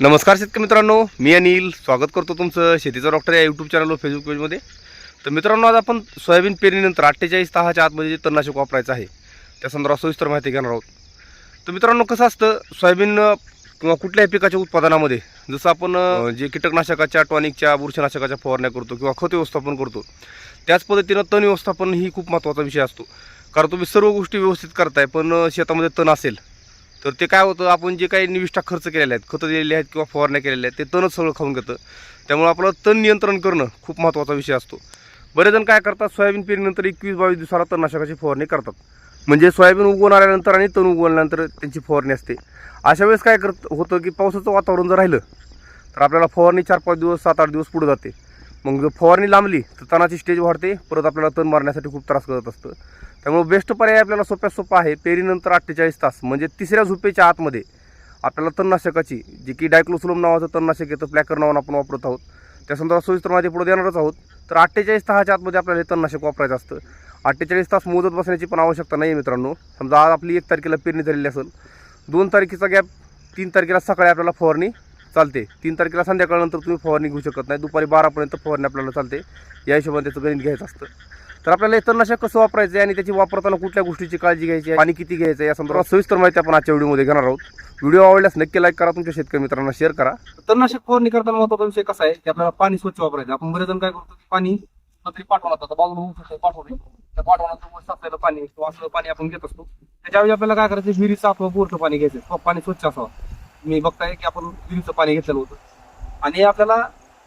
नमस्कार शेतकरी मित्रांनो मी अनिल. स्वागत करतो तुमचं शेतीचा डॉक्टर या यूट्यूब चॅनलवर फेसबुक पेजमध्ये तर मित्रांनो आज आपण सोयाबीन पेरणीनंतर अठ्ठेचाळीस दहाच्या आतमध्ये जे तणनाशक वापरायचं आहे त्या संदर्भात सविस्तर माहिती घेणार आहोत. तर मित्रांनो कसं असतं सोयाबीन किंवा कुठल्याही पिकाच्या उत्पादनामध्ये जसं आपण जे कीटकनाशकाच्या टॉनिकच्या बुरशीनाशकाच्या फवारण्या करतो किंवा खत व्यवस्थापन करतो त्याच पद्धतीनं तण व्यवस्थापन ही खूप महत्त्वाचा विषय असतो. कारण तुम्ही सर्व गोष्टी व्यवस्थित करताय पण शेतामध्ये तण असेल तर ते काय होतं आपण जे काही निविष्ठा खर्च केलेले आहेत खतं दिलेली आहेत किंवा फवारण्या केलेल्या आहेत ते तणच सगळं खाऊन घेतं. त्यामुळे आपलं तण नियंत्रण करणं खूप महत्त्वाचा विषय असतो. बरेच जण काय करतात सोयाबीन पेरणीनंतर एकवीस बावीस दिवसाला तणनाशकाची फवारणी करतात. म्हणजे सोयाबीन उगवून आल्यानंतर आणि तण उगवल्यानंतर त्यांची फवारणी असते. अशा वेळेस काय करत होतं की पावसाचं वातावरण जर राहिलं तर आपल्याला फवारणी चार पाच दिवस सात आठ दिवस पुढे जाते. मग जर फवारणी लांबली तर तणाची स्टेज वाढते परत आपल्याला तण मारण्यासाठी खूप त्रास करत असतं. त्यामुळे बेस्ट पर्याय आपल्याला सोप्यात सोपा आहे पेरीनंतर अठ्ठेचाळीस तास म्हणजे तिसऱ्या झोपेच्या आतमध्ये आपल्याला तणनाशकाची जे की डायक्लोसुलम नावाचं तणनाशक येतं प्लॅकर नावानं आपण वापरत आहोत. त्या संदर्भात सविस्तर माझे पुढे देणारच आहोत. तर अठ्ठेचाळीस तासाच्या आतमध्ये आपल्याला हे तणनाशक वापरायचं असतं. अठ्ठेचाळीस तास मोजत बसण्याची पण आवश्यकता नाही मित्रांनो. समजा आज आपली एक तारखेला पेरणी झालेली असेल दोन तारखेचा गॅप तीन तारखेला सकाळी आपल्याला फवारणी चालते. तीन तारखेला संध्याकाळनंतर तुम्ही फवारणी घेऊ शकत नाही. दुपारी बारापर्यंत फवारणी आपल्याला चालते. या हिशोबाने त्याचं गणित घ्यायचं असतं. तर आपल्याला हे तणनाशक कसं वापरायचं आहे आणि त्याची वापरताना कुठल्या गोष्टीची काळजी घ्यायची आहे? पाणी किती घ्यायचं आहे? या संदर्भात सविस्तर माहिती आपण आजच्या व्हिडिओमध्ये घेणार आहोत. व्हिडिओ आवडल्यास नक्की लाईक करा. तुमच्या शेतकरी मित्रांना शेअर करा. तणनाशक फवारणी करताना महत्त्वाचा विषय कसा आहे? की आपल्याला पाणी स्वच्छ वापरायचं आपण बरेच जण काय करतो की पाणी तरी पाठवणार आता बाजूला पाठवणे त्या पाठवणार साचलेलं पाणी किंवा असलं पाणी आपण घेत असतो. त्याच्यावेळी आपल्याला काय करायचं विहिरीचं आपलं बोरचं पाणी घ्यायचं पाणी स्वच्छ असावं. मी बघताय की आपण विहिरीचं पाणी घेतलेलं होतं. आणि आपल्याला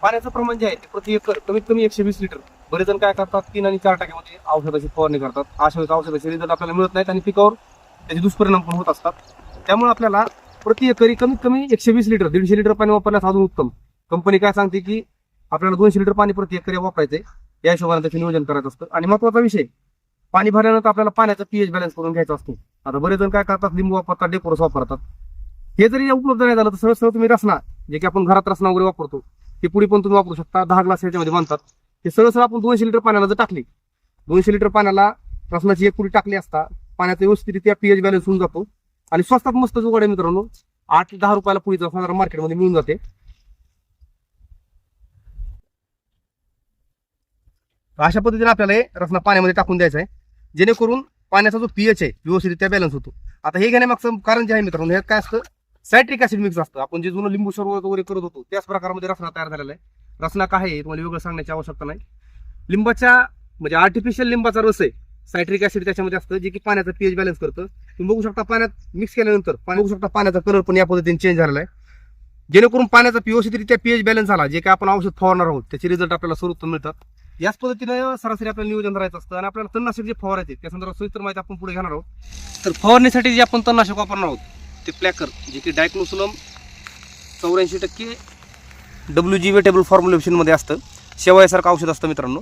पाण्याचं प्रमाण जे आहे ते प्रति एकर कमीत कमी एकशे वीस लिटर. बरेच जण काय करतात तीन आणि चार टाक्यामध्ये औषधाची फवारणी करतात. अशा वेळेस औषधाचे रिझल्ट आपल्याला मिळत नाहीत आणि पिकावर त्याचे दुष्परिणाम पण होत असतात. त्यामुळे आपल्याला प्रति एकरी कमीत कमी एकशे वीस लिटर दीडशे लिटर पाणी वापरण्यास अजून उत्तम. कंपनी काय सांगते की आपल्याला दोनशे लिटर पाणी प्रति एकरी वापरायचे या हिशोबाने त्याचे नियोजन करायचं असतं. आणि महत्त्वाचा विषय पाणी भरल्यानंतर आपल्याला पाण्याचा पीएच बॅलन्स करून घ्यायचा असतो. आता बरेच जण काय करतात लिंबू वापरतात डेकोरस वापरतात. हे जरी उपलब्ध नाही झालं तर सरळ सरळ तुम्ही रसना जे की आपण घरात रसना वगैरे वापरतो ते पुढे पण तुम्ही वापरू शकता. दहा ग्लास याच्यामध्ये बांधतात ते सरळ सरळ आपण दोनशे लिटर पाण्याला जर टाकली दोनशे लिटर पाण्याला रसनाची एक पुढी टाकली असता पाण्याचा व्यवस्थितरित्या पीएच बॅलन्स होऊन जातो. आणि स्वस्तात मस्त जुगाड आहे मित्रांनो. आठ ते दहा रुपयाला पुढे साधारण मार्केटमध्ये मिळून जाते. अशा पद्धतीने आपल्याला हे रसना पाण्यामध्ये टाकून द्यायचा आहे. जेणेकरून पाण्याचा जो पीएच आहे व्यवस्थितरित्या बॅलन्स होतो. आता हे घेण्यामागचं कारण जे आहे मित्रांनो हे काय असतं? सायट्रिक ऍसिड मिक्स असतं. आपण जे जुनं लिंबू सरबत वगैरे करत होतो त्याच प्रकारामध्ये रसना तयार झालेला आहे. रसना काय आहे तुम्हाला वेगळं सांगण्याची आवश्यकता नाही. लिंबाच्या म्हणजे आर्टिफिशियल लिंबाचा रस आहे सायट्रिक ऍसिड त्याच्यामध्ये असतं जे की पाण्याचा पीएच बॅलन्स करतं. तुम्ही बघू शकता पाण्यात मिक्स केल्यानंतर पाणी बघू शकता पाण्याचा कलर पण या पद्धतीने चेंज झालेला आहे. जेणेकरून पाण्याचा पीओसीरित्या पीएच बॅलन्स झाला जे काय आपण औषध फवारणार आहोत त्याचे रिझल्ट आपल्याला सर्वोत्तम मिळतात याच पद्धतीने सरासरी आपल्याला नियोजन राहायचं असतं आणि आपल्याला तणनाशक जे फवारायचे त्या संदर्भात सविस्तर माहिती आपण पुढे घेणार आहोत. तर फवारणीसाठी जे आपण तणनाशक वापरणार आहोत ते प्लॅकर जे की डायक्लोसुलम चौऱ्याऐंशी टक्के डब्ल्यू जी वेटेबल फॉर्म्युलेशनमध्ये असतं. शेवयासारखं औषध असतं मित्रांनो.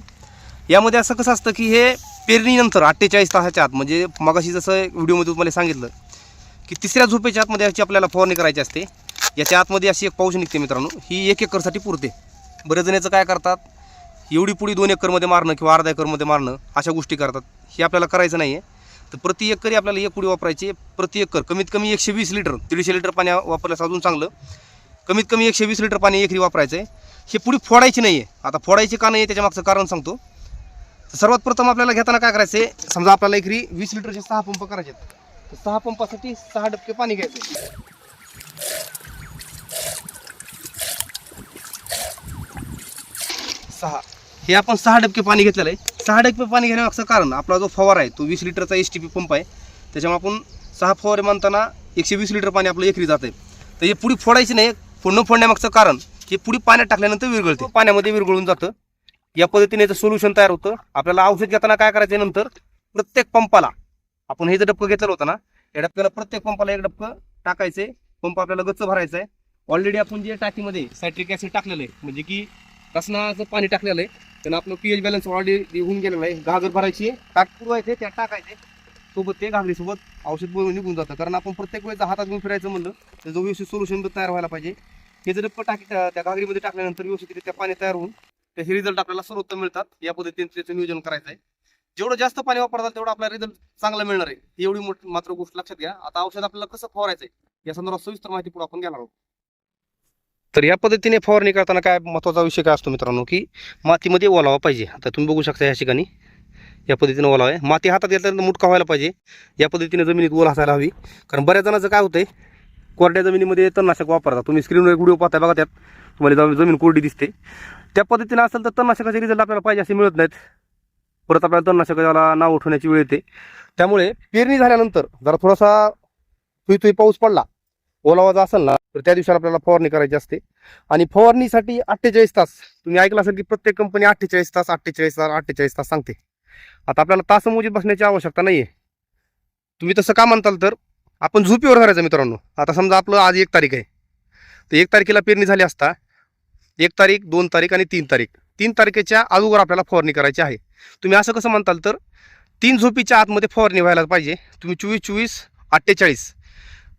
यामध्ये असं कसं असतं की हे पेरणीनंतर अठ्ठेचाळीस तासाच्या आत म्हणजे मगाशी जसं व्हिडिओमध्ये तुम्हाला सांगितलं की तिसऱ्या झोपेच्या आतमध्ये याची आपल्याला फवारणी करायची असते. याच्या आतमध्ये अशी एक पाऊस निघते मित्रांनो. ही एक एकरसाठी पुरते. बरेच जण याचं काय करतात? एवढी पुढी दोन एकरमध्ये मारणं किंवा अर्धा एकरमध्ये मारणं अशा गोष्टी करतात. हे आपल्याला करायचं नाही आहे तर प्रति एकरी आपल्याला एक पुडी वापरायची प्रति एकर कमीत कमी एकशे वीस लिटर दीडशे लिटर पाणी वापरल्यास अजून चांगलं. कमीत कमी एकशे वीस लिटर पाणी एकरी वापरायचं आहे. हे पुढे फोडायची नाही आहे आता फोडायची का नाही आहे त्याच्यामागचं कारण सांगतो. सर्वात प्रथम आपल्याला घेताना काय करायचं आहे समजा आपल्याला एकरी वीस लिटरचे सहा पंप करायचे आहेत. सहा पंपासाठी सहा डबके पाणी घ्यायचं सहा. हे आपण सहा डबके पाणी घेतलेलं आहे. सहा डबके पाणी घेण्यामागचं कारण आपला जो फवारा आहे तो वीस लिटरचा एस टी पी पंप आहे. त्याच्यामुळे आपण सहा फवारे मानताना एकशे वीस लिटर पाणी आपलं एकरी जात आहे तर हे पुढी फोडायची नाही फोडणं फोडण्यामागचं कारण हे पुढी पाण्यात टाकल्यानंतर विरघळते. पाण्यामध्ये विरघळून जातं. या पद्धतीने याचं सोल्युशन तयार होतं. आपल्याला औषध घेताना काय करायचं आहे नंतर प्रत्येक पंपाला आपण हे जर डबकं घेतलं होतं ना या डबक्याला प्रत्येक पंपाला एक डबकं आहे पंप आपल्याला गच्च भरायचं आहे ऑलरेडी आपण जे टाकीमध्ये सायट्रिक ॲसिड टाकलेलं आहे म्हणजे की रसनाचं पाणी टाकलेलं आहे त्यानं आपलं पीएच बॅलन्स ऑलरेडी होऊन गेलेलं आहे. घागर भरायची टाक पुरवायचे त्या टाकायचे. सोबत ते घागरीसोबत औषध बनवून निघून जातं. कारण आपण प्रत्येक वेळेचा हातात घेऊन फिरायचं म्हणलं तर जो व्यवस्थित सोल्युशन तयार व्हायला पाहिजे. हे जर टाकी त्या घागरीमध्ये टाकल्यानंतर व्यवस्थितरित्या पाणी तयार होऊन त्याचे रिझल्ट आपल्याला सर्वोत्तम मिळतात. या पद्धतीने त्याचं नियोजन करायचं आहे जेवढं जास्त पाणी वापरतात तेवढं आपल्याला रिझल्ट चांगला मिळणार आहे. ही एवढी मोठी मात्र गोष्ट लक्षात घ्या. आता औषध आपल्याला कसं फवारायचं आहे या संदर्भात सविस्तर माहिती पुढे आपण घेणार आहोत. तर या पद्धतीने फवारणी करताना काय महत्त्वाचा विषय काय असतो मित्रांनो की मातीमध्ये ओलावा पाहिजे. आता तुम्ही बघू शकता या ठिकाणी. या पद्धतीने ओलावा आहे. माती हातात घेतल्यानंतर मुटका व्हायला पाहिजे. या पद्धतीने जमिनीत ओल असायला हवी. कारण बऱ्याच जणांचं काय होतं कोरड्या जमिनीमध्ये तणनाशक वापरतात. तुम्ही स्क्रीनवर एक व्हिडिओ पाहता बघा त्यात. तुम्हाला जमीन कोरडी दिसते. त्या पद्धतीने असेल तर तणनाशकाचे रिझल्ट आपल्याला पाहिजे असे मिळत नाहीत. परत आपल्याला तणनाशकाला नाव उठवण्याची वेळ येते. त्यामुळे पेरणी झाल्यानंतर जरा थोडासा तुई तुई पाऊस पडला. ओलावा जर असेल ना तर त्या दिवशी आपल्याला फवारणी करायची असते. आणि फवारणीसाठी अठ्ठेचाळीस तास तुम्ही ऐकलं असेल की प्रत्येक कंपनी अठ्ठेचाळीस तास अठ्ठेचाळीस तास अठ्ठेचाळीस तास सांगते. आता आपल्याला तासमोजीत बसण्याची आवश्यकता नाही आहे तुम्ही तसं का म्हणताल तर आपण झोपीवर करायचं मित्रांनो. आता समजा आपलं आज एक तारीख आहे. तर एक तारखेला पेरणी झाली असता एक तारीख दोन तारीख आणि तीन तारीख. तीन तारखेच्या अगोदर आपल्याला फवारणी करायची आहे. तुम्ही असं कसं म्हणताल तर तीन झोपीच्या आतमध्ये फवारणी व्हायला पाहिजे. तुम्ही चोवीस चोवीस अठ्ठेचाळीस.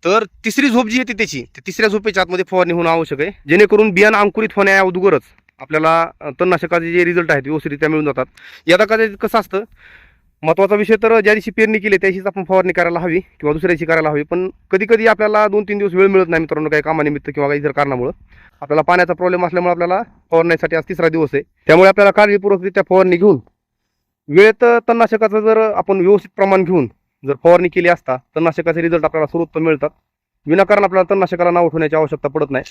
तर तिसरी झोप जी येते त्याची तिसऱ्या झोपेच्या आतमध्ये फवारणी होणं आवश्यक आहे. जेणेकरून बियाणं अंकुरित होण्या अगोदरच आपल्याला तणनाशकाचे जे रिझल्ट आहेत व्यवस्थितरित्या मिळून जातात. यदा कदाचित कसं असतं महत्त्वाचा विषय तर ज्या दिवशी पेरणी केली त्या दिवशीच आपण फवारणी करायला हवी किंवा दुसऱ्या दिवशी करायला हवी. पण कधी कधी आपल्याला दोन तीन दिवस वेळ मिळत नाही मित्रांनो काही कामानिमित्त किंवा काही इतर कारणामुळं. आपल्याला पाण्याचा प्रॉब्लेम असल्यामुळे आपल्याला फवारण्यासाठी आज तिसरा दिवस आहे. त्यामुळे आपल्याला काळजीपूर्वकरित्या फवारणी घेऊन वेळेत तणनाशकाचं जर आपण व्यवस्थित प्रमाण घेऊन जर फवारणी केली असता तणनाशकाचे रिझल्ट आपल्याला सर्वोत्तम मिळतात. विनाकारण आपल्याला तणनाशकाला नाव उठवण्याची आवश्यकता पडत नाही.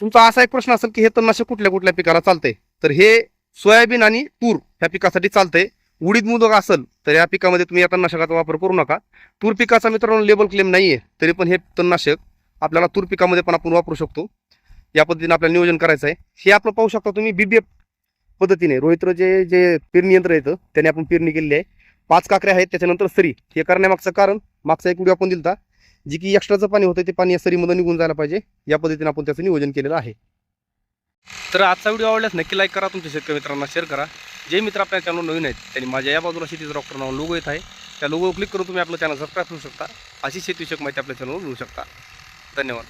तुमचा असा एक प्रश्न असेल की हे तणनाशक कुठल्या कुठल्या पिकाला चालतंय? तर हे सोयाबीन आणि तूर ह्या पिकासाठी चालतंय. उडीद मुदक असेल तर या पिकामध्ये तुम्ही या तणनाशकाचा वापर करू नका. तूर पिकाचा मित्रांनो लेबल क्लेम नाही आहे तरी पण हे तणनाशक आपल्याला तूर पिकामध्ये पण आपण वापरू शकतो. या पद्धतीने आपल्याला नियोजन करायचं आहे हे आपण पाहू शकता तुम्ही बीबीएफ पद्धतीने. रोहित्र जे जे पेरणी यंत्र येतं त्याने आपण पेरणी केलेली आहे. पाच काकऱ्या आहेत त्याच्यानंतर सरी. हे करण्यामागचं कारण मागचा एक व्हिडिओ आपण दिलता जी की एक्स्ट्राचं पाणी होतं ते पाणी या सरीमधून निघून जायला पाहिजे. या पद्धतीने आपण त्याचं नियोजन केलेलं आहे. तर आजचा व्हिडिओ आवडल्यास नक्की लाईक करा तुमच्या शेतकरी मित्रांना शेअर करा. जे मित्र आपल्या चॅनल नवीन आहेत त्यांनी माझ्या या बाजूला शेतीचं डॉक्टर नाव लोगो येत आहे. त्या लोगो क्लिक करून तुम्ही आपलं चॅनल सबस्क्राईब करू शकता. अशी शेतीविषयक माहिती आपल्या चॅनलवर मिळू शकता. धन्यवाद.